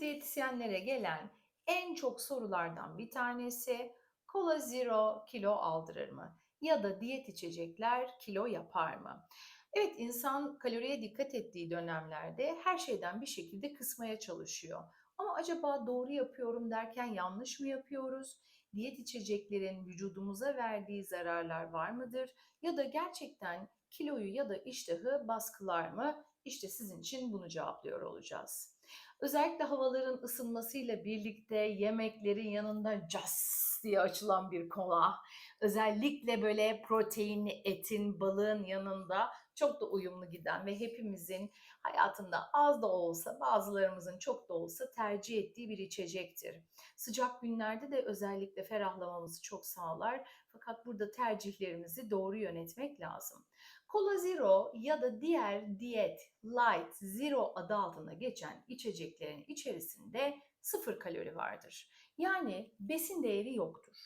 Diyetisyenlere gelen en çok sorulardan bir tanesi kola zero kilo aldırır mı? Ya da diyet içecekler kilo yapar mı? Evet insan kaloriye dikkat ettiği dönemlerde her şeyden bir şekilde kısmaya çalışıyor. Ama acaba doğru yapıyorum derken yanlış mı yapıyoruz? Diyet içeceklerin vücudumuza verdiği zararlar var mıdır? Ya da gerçekten kiloyu ya da iştahı baskılar mı? İşte sizin için bunu cevaplıyor olacağız. Özellikle havaların ısınmasıyla birlikte yemeklerin yanında cas diye açılan bir kola, özellikle böyle proteinli etin, balığın yanında çok da uyumlu giden ve hepimizin hayatında az da olsa, bazılarımızın çok da olsa tercih ettiği bir içecektir. Sıcak günlerde de özellikle ferahlamamızı çok sağlar. Fakat burada tercihlerimizi doğru yönetmek lazım. Cola Zero ya da diğer diyet, light, zero adı altında geçen içeceklerin içerisinde sıfır kalori vardır. Yani besin değeri yoktur.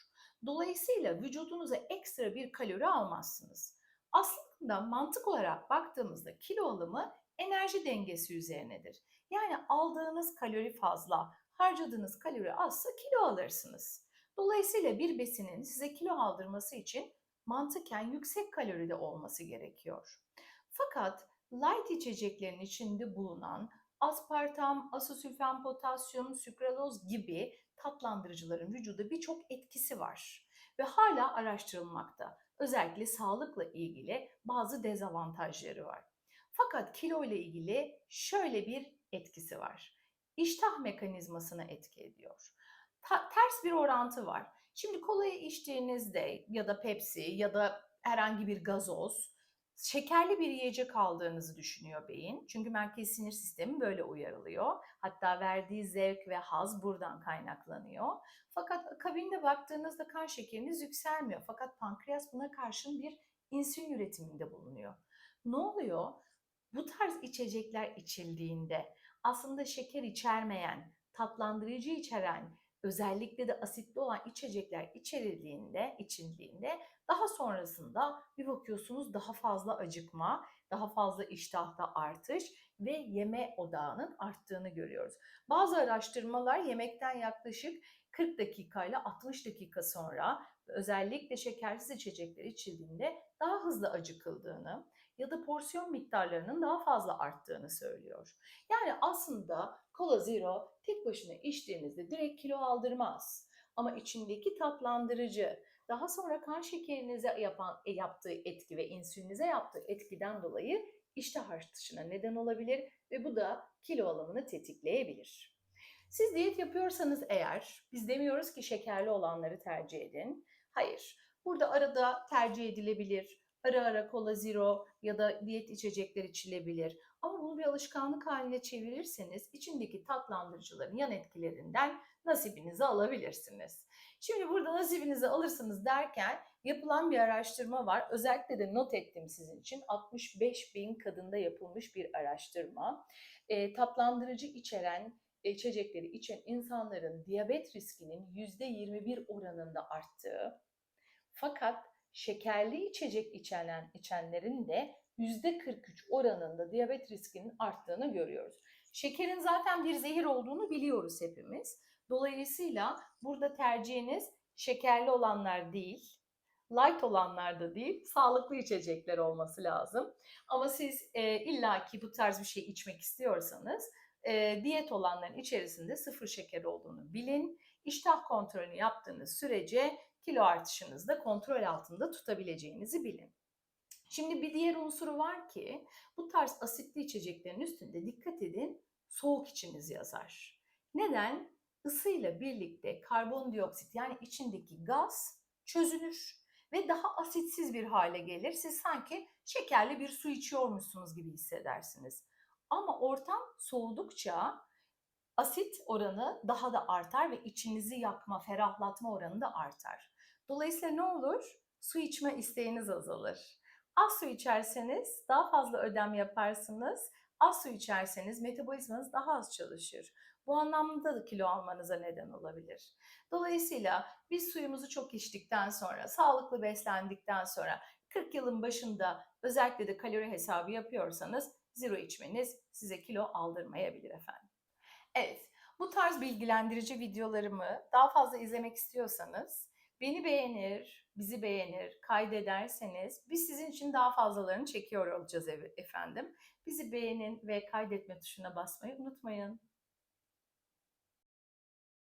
Dolayısıyla vücudunuza ekstra bir kalori almazsınız. Aslında mantık olarak baktığımızda kilo alımı enerji dengesi üzerinedir. Yani aldığınız kalori fazla, harcadığınız kalori azsa kilo alırsınız. Dolayısıyla bir besinin size kilo aldırması için mantıken yüksek kaloride olması gerekiyor. Fakat light içeceklerin içinde bulunan aspartam, asosülfen potasyum, sükraloz gibi tatlandırıcıların vücuda birçok etkisi var ve hala araştırılmakta. Özellikle sağlıkla ilgili bazı dezavantajları var. Fakat kilo ile ilgili şöyle bir etkisi var. İştah mekanizmasına etki ediyor. Ta- ters bir orantı var. Şimdi kolayı içtiğinizde ya da Pepsi ya da herhangi bir gazoz şekerli bir yiyecek aldığınızı düşünüyor beyin. Çünkü merkezi sinir sistemi böyle uyarılıyor. Hatta verdiği zevk ve haz buradan kaynaklanıyor. Fakat akabinde baktığınızda kan şekeriniz yükselmiyor. Fakat pankreas buna karşın bir insülin üretiminde bulunuyor. Ne oluyor? Bu tarz içecekler içildiğinde aslında şeker içermeyen, tatlandırıcı içeren özellikle de asitli olan içecekler içerildiğinde, içildiğinde daha sonrasında bir bakıyorsunuz daha fazla acıkma, daha fazla iştahta artış ve yeme odağının arttığını görüyoruz. Bazı araştırmalar yemekten yaklaşık 40 dakika ile 60 dakika sonra özellikle şekersiz içecekler içildiğinde daha hızlı acıkıldığını ya da porsiyon miktarlarının daha fazla arttığını söylüyor. Yani aslında Cola Zero tek başına içtiğinizde direkt kilo aldırmaz. Ama içindeki tatlandırıcı daha sonra kan şekerinize yapan, e, yaptığı etki ve insülinize yaptığı etkiden dolayı iştah artışına neden olabilir ve bu da kilo alımını tetikleyebilir. Siz diyet yapıyorsanız eğer, biz demiyoruz ki şekerli olanları tercih edin. Hayır, burada arada tercih edilebilir. Ara ara kola zero ya da diyet içecekler içilebilir. Ama bunu bir alışkanlık haline çevirirseniz içindeki tatlandırıcıların yan etkilerinden nasibinizi alabilirsiniz. Şimdi burada nasibinizi alırsınız derken yapılan bir araştırma var. Özellikle de not ettim sizin için 65 bin kadında yapılmış bir araştırma. E, tatlandırıcı içeren içecekleri içen insanların diyabet riskinin %21 oranında arttığı fakat şekerli içecek içenen içenlerin de %43 oranında diyabet riskinin arttığını görüyoruz. Şekerin zaten bir zehir olduğunu biliyoruz hepimiz. Dolayısıyla burada tercihiniz şekerli olanlar değil, light olanlar da değil, sağlıklı içecekler olması lazım. Ama siz e, illaki bu tarz bir şey içmek istiyorsanız e, diyet olanların içerisinde sıfır şeker olduğunu bilin. İştah kontrolünü yaptığınız sürece kilo artışınızı da kontrol altında tutabileceğinizi bilin. Şimdi bir diğer unsuru var ki bu tarz asitli içeceklerin üstünde dikkat edin soğuk içiniz yazar. Neden? Isıyla birlikte karbondioksit yani içindeki gaz çözülür ve daha asitsiz bir hale gelir. Siz sanki şekerli bir su içiyormuşsunuz gibi hissedersiniz. Ama ortam soğudukça asit oranı daha da artar ve içinizi yakma, ferahlatma oranı da artar. Dolayısıyla ne olur? Su içme isteğiniz azalır. Az su içerseniz daha fazla ödem yaparsınız. Az su içerseniz metabolizmanız daha az çalışır. Bu anlamda da kilo almanıza neden olabilir. Dolayısıyla biz suyumuzu çok içtikten sonra, sağlıklı beslendikten sonra 40 yılın başında özellikle de kalori hesabı yapıyorsanız zero içmeniz size kilo aldırmayabilir efendim. Evet, Bu tarz bilgilendirici videolarımı daha fazla izlemek istiyorsanız beni beğenir, bizi beğenir, kaydederseniz biz sizin için daha fazlalarını çekiyor olacağız efendim. Bizi beğenin ve kaydetme tuşuna basmayı unutmayın.